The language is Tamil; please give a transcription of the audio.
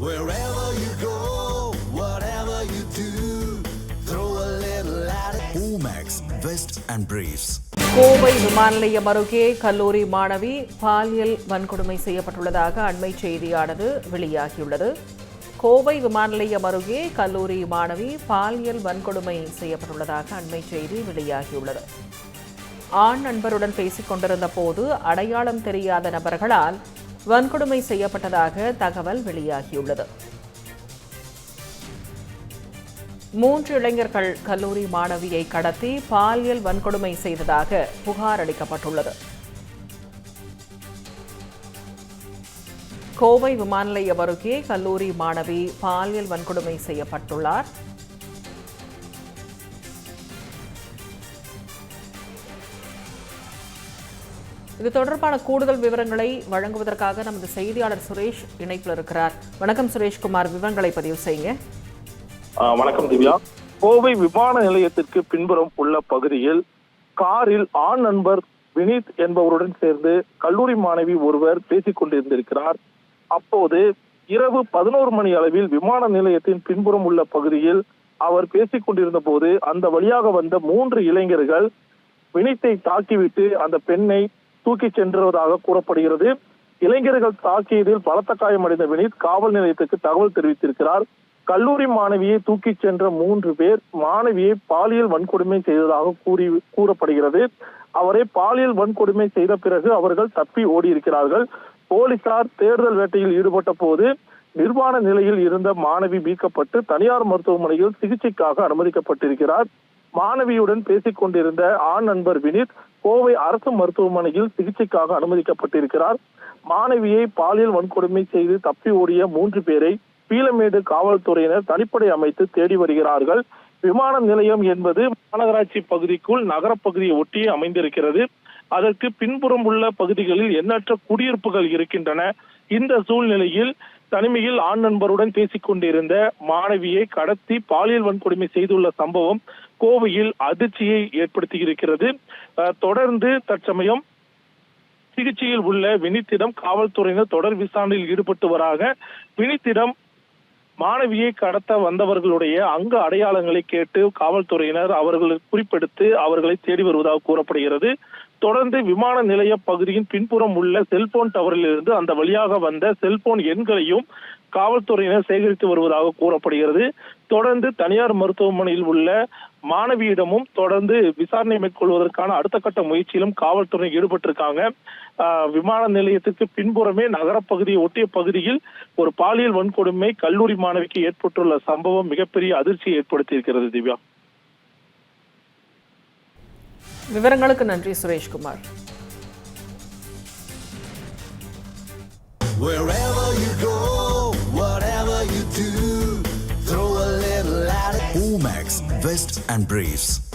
Wherever you go, whatever you do, throw a little at it. Omax, Vest and Briefs. Kovai விமான நிலையம் அருகே கல்லூரி மாணவி பாலியல் வன்கொடுமை செய்யப்பட்டுள்ளதாக அண்மை செய்தியானது வெளியாகியுள்ளது கோவை விமான நிலையம் அருகே கல்லூரி மாணவி பாலியல் வன்கொடுமை செய்யப்பட்டுள்ளதாக அண்மை செய்தி வெளியாகியுள்ளது ஆண் நண்பருடன் பேசிக் கொண்டிருந்த போது அடையாளம் தெரியாத நபர்களால் வன்கொடுமை செய்யப்பட்டதாக தகவல் வெளியாகியுள்ளது. மூன்று இளைஞர்கள் கல்லூரி மாணவியை கடத்தி பாலியல் வன்கொடுமை செய்ததாக புகார் அளிக்கப்பட்டுள்ளது. கோவை விமான நிலையம் அருகே கல்லூரி மாணவி பாலியல் வன்கொடுமை செய்யப்பட்டுள்ளார். இது தொடர்பான கூடுதல் விவரங்களை வழங்குவதற்காக நமது செய்தியாளர் சுரேஷ் இணைப்பில் இருக்கிறார். வணக்கம் சுரேஷ்குமார் விவரங்களை பதிவு செய்யுங்க. வணக்கம் திவ்யா. கோவை விமான நிலையத்திற்கு பின்புறம் உள்ள பகுதியில் காரில் ஆண் நண்பர் வினீத் என்பவருடன் சேர்ந்து கல்லூரி மாணவி ஒருவர் பேசிக் கொண்டிருந்திருக்கிறார். அப்போது இரவு பதினோரு மணி அளவில் விமான நிலையத்தின் பின்புறம் உள்ள பகுதியில் அவர் பேசிக் கொண்டிருந்த போது அந்த வழியாக வந்த மூன்று இளைஞர்கள் வினித்தை தாக்கிவிட்டு அந்த பெண்ணை தூக்கிச் சென்றதாக கூறப்படுகிறது. இளைஞர்கள் தாக்கியதில் பலத்த காயமடைந்த வினித் காவல் நிலையத்துக்கு தகவல் தெரிவித்திருக்கிறார். கல்லூரி மாணவியை தூக்கிச் சென்ற மூன்று பேர் மாணவியை பாலியல் வன்கொடுமை செய்ததாக கூறி கூறப்படுகிறது. அவரை பாலியல் வன்கொடுமை செய்த பிறகு அவர்கள் தப்பி ஓடியிருக்கிறார்கள். போலீசார் தேர்தல் வேட்டையில் ஈடுபட்ட போது நிர்வாண நிலையில் இருந்த மாணவி மீட்கப்பட்டு தனியார் மருத்துவமனையில் சிகிச்சைக்காக அனுமதிக்கப்பட்டிருக்கிறார். மாணவியுடன் பேசிக் கொண்டிருந்த ஆண் நண்பர் வினித் கோவை அரசு மருத்துவமனையில் சிகிச்சைக்காக அனுமதிக்கப்பட்டிருக்கிறார். மாணவியை பாலியல் வன்கொடுமை செய்து தப்பி ஓடிய மூன்று பேரை பீலமேடு காவல்துறையினர் தனிப்படை அமைத்து தேடி வருகிறார்கள். விமான நிலையம் என்பது மாநகராட்சி பகுதிக்குள் நகரப்பகுதியை ஒட்டியே அமைந்திருக்கிறது. அதற்கு பின்புறம் உள்ள பகுதிகளில் எண்ணற்ற குடியிருப்புகள் இருக்கின்றன. இந்த சூழ்நிலையில் தனிமையில் ஆண் நண்பருடன் பேசிக் கொண்டிருந்த மாணவியை கடத்தி பாலியல் வன்கொடுமை செய்துள்ள சம்பவம் கோவையில் அதிர்ச்சியை ஏற்படுத்தியிருக்கிறது. தொடர்ந்து தற்சமயம் சிகிச்சையில் உள்ள வினித்திடம் காவல்துறையினர் தொடர் விசாரணையில் ஈடுபட்டு வராக வினித்திடம் மாணவியை கடத்த வந்தவர்களுடைய அங்க அடையாளங்களை கேட்டு காவல்துறையினர் அவர்களை குறிப்பெடுத்து அவர்களை தேடி வருவதாக கூறப்படுகிறது. தொடர்ந்து விமான நிலைய பகுதியின் பின்புறம் உள்ள செல்போன் டவரிலிருந்து அந்த வழியாக வந்த செல்போன் எண்களையும் காவல்துறையினர் சேகரித்து வருவதாக கூறப்படுகிறது. தொடர்ந்து தனியார் மருத்துவமனையில் உள்ள மாணவியிடமும் தொடர்ந்து விசாரணை மேற்கொள்வதற்கான அடுத்த கட்ட முயற்சியிலும் காவல்துறை ஈடுபட்டிருக்காங்க. ஆஹ், விமான நிலையத்துக்கு பின்புறமே நகரப்பகுதியை ஒட்டிய பகுதியில் ஒரு பாலியல் வன்கொடுமை கல்லூரி மாணவிக்கு ஏற்பட்டுள்ள சம்பவம் மிகப்பெரிய அதிர்ச்சியை ஏற்படுத்தியிருக்கிறது திவ்யா. விவரங்களுக்கு நன்றி Sureshkumar. Wherever Vest and Briefs.